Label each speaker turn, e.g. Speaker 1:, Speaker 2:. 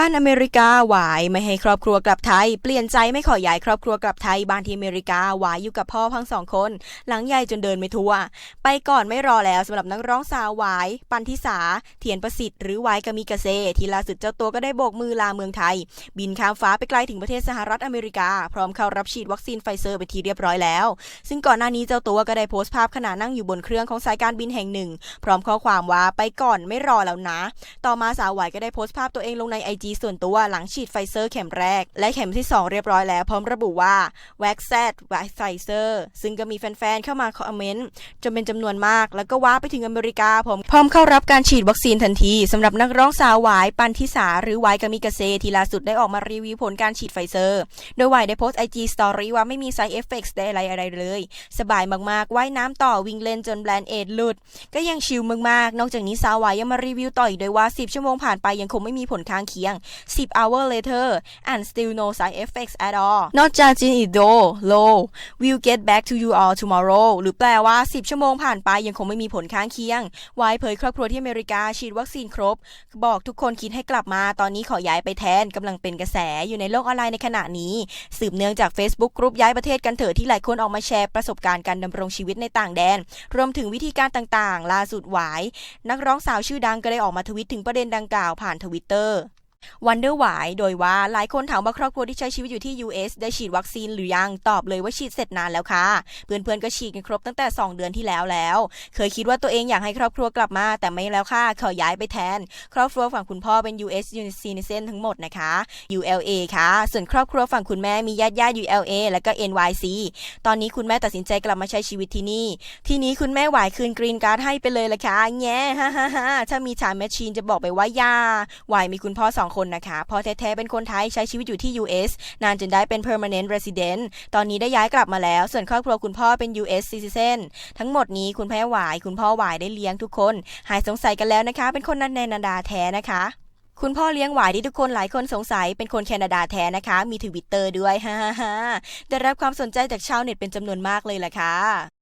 Speaker 1: บ้านอเมริกาหวายไม่ให้ครอบครัวกลับไทย เปลี่ยนใจไม่ขอย้ายครอบครัวกลับไทยบ้านที่อเมริกาหวายอยู่กับพ่อทั้งสองคน หลังใหญ่จนเดินไม่ทั่ว ไปก่อนไม่รอแล้วสำหรับนักร้องสาวหวาย ปันทิสาเทียนประสิทธิ์หรือหวายกามิกาเซ ที่ล่าสุดเจ้าตัวก็ได้โบกมือลาเมืองไทย บินข้ามฟ้าไปไกลถึงประเทศสหรัฐอเมริกา พร้อมเข้ารับฉีดวัคซีนไฟเซอร์ไปทีเรียบร้อยแล้ว ซึ่งก่อนหน้านี้เจ้าตัวก็ได้โพสต์ภาพขณะนั่งอยู่บนเครื่องของสายการบินแห่งหนึ่ง พร้อมข้อความว่าไปก่อนไม่รอแล้วนะ ต่อมาสาวหวายก็ได้โพสต์ภาพตัวเองลงในไอจส่วนตัวหลังฉีดไฟเซอร์เข็มแรก และเข็มที่ 2 เรียบร้อยแล้วพร้อมระบุว่า w a x z w a x p f i z e r ซึ่งก็มีแฟนๆเข้ามาคอมเมนต์จนเป็นจำนวนมาก แล้วก็ว้าไปถึงอเมริกาพร้อมพร้อมเข้ารับการฉีดวัคซีนทันทีสำหรับนักร้องสาวหวายปันทิสาหรือหวายกามิกาเซที่ล่าสุดได้ออกมารีวิวผลการฉีดไฟเซอร์ โดยหวายได้โพสต์ไอจีสตอรี่ว่าไม่มี side effects ได้อะไรอะไรเลย สบายมากๆว่ายน้ำต่อวิ่งเล่นจนแบรนด์เอ็ดหลุด ก็ยังชิลมากๆ นอกจากนี้สาวหวายยังมารีวิวต่ออีกด้วยว่า 10 ชั่วโมงผ่านไปยังคงไม่มีผลข้างเคียง10 hour later and still no side effects at all not judging it though low we'll get back to you all tomorrow หรือแปลว่า 10 ชั่วโมงผ่านไปยังคงไม่มีผลข้างเคียงวายเผยครอบครัวที่อเมริกาฉีดวัคซีนครบ บอกทุกคนคิดให้กลับมา ตอนนี้ขอย้ายไปแทนกำลังเป็นกระแสอยู่ในโลกออนไลน์ในขณะนี้ สืบเนื่องจาก Facebook กรุ๊ปย้ายประเทศกันเถอะที่หลายคนออกมาแชร์ประสบการณ์การดำรงชีวิตในต่างแดน รวมถึงวิธีการต่างๆ ล่าสุดหวาย นักร้องสาวชื่อดังก็ได้ออกมาทวิตถึงประเด็นดังกล่าวผ่านทวิตเตอร์ วันเดอร์หวายโดยว่าหลายคนถามว่าครอบครัวที่ใช้ชีวิตอยู่ที่ US ได้ฉีดวัคซีนหรือยัง ตอบเลยว่าฉีดเสร็จนานแล้วค่ะ เพื่อนๆก็ฉีดกันครบตั้งแต่ 2 เดือนที่แล้วแล้ว เคยคิดว่าตัวเองอยากให้ครอบครัวกลับมา แต่ไม่แล้วค่ะขอย้ายไปแทน ครอบครัวฝั่งคุณพ่อเป็น US citizen ทั้งหมดนะคะ ULA ค่ะ ส่วนครอบครัวฝั่งคุณแม่มีญาติญาติ ULA แล้วก็ NYC ตอนนี้คุณแม่ตัดสินใจกลับมาใช้ชีวิตที่นี่ ทีนี้คุณแม่หวายคืนกรีนการ์ดให้ไปเลยละค่ะแง่ฮ่าฮ่าฮ่าถ้ามีถาแมชชีนจะบอกไปว่าย่าหวายมีคุณพ่อสองคนนะคะพ่อแท้ๆเป็นคนไทยใช้ชีวิตอยู่ที่ US นานจนได้เป็น permanent resident ตอนนี้ได้ย้ายกลับมาแล้ว ส่วนครอบครัวคุณพ่อเป็น US citizen ทั้งหมดนี้คุณแม่หวาย คุณพ่อหวายได้เลี้ยงทุกคน หายสงสัยกันแล้วนะคะ เป็นคนนันแนนาดาแท้นะคะคุณพ่อเลี้ยงหวายที่ทุกคนหลายคนสงสัยเป็นคนแคนาดาแท้นะคะ มีทวิตเตอร์ด้วยฮ่าฮ่าฮ่าได้รับความสนใจจากชาวเน็ตเป็นจำนวนมากเลยล่ะค่ะ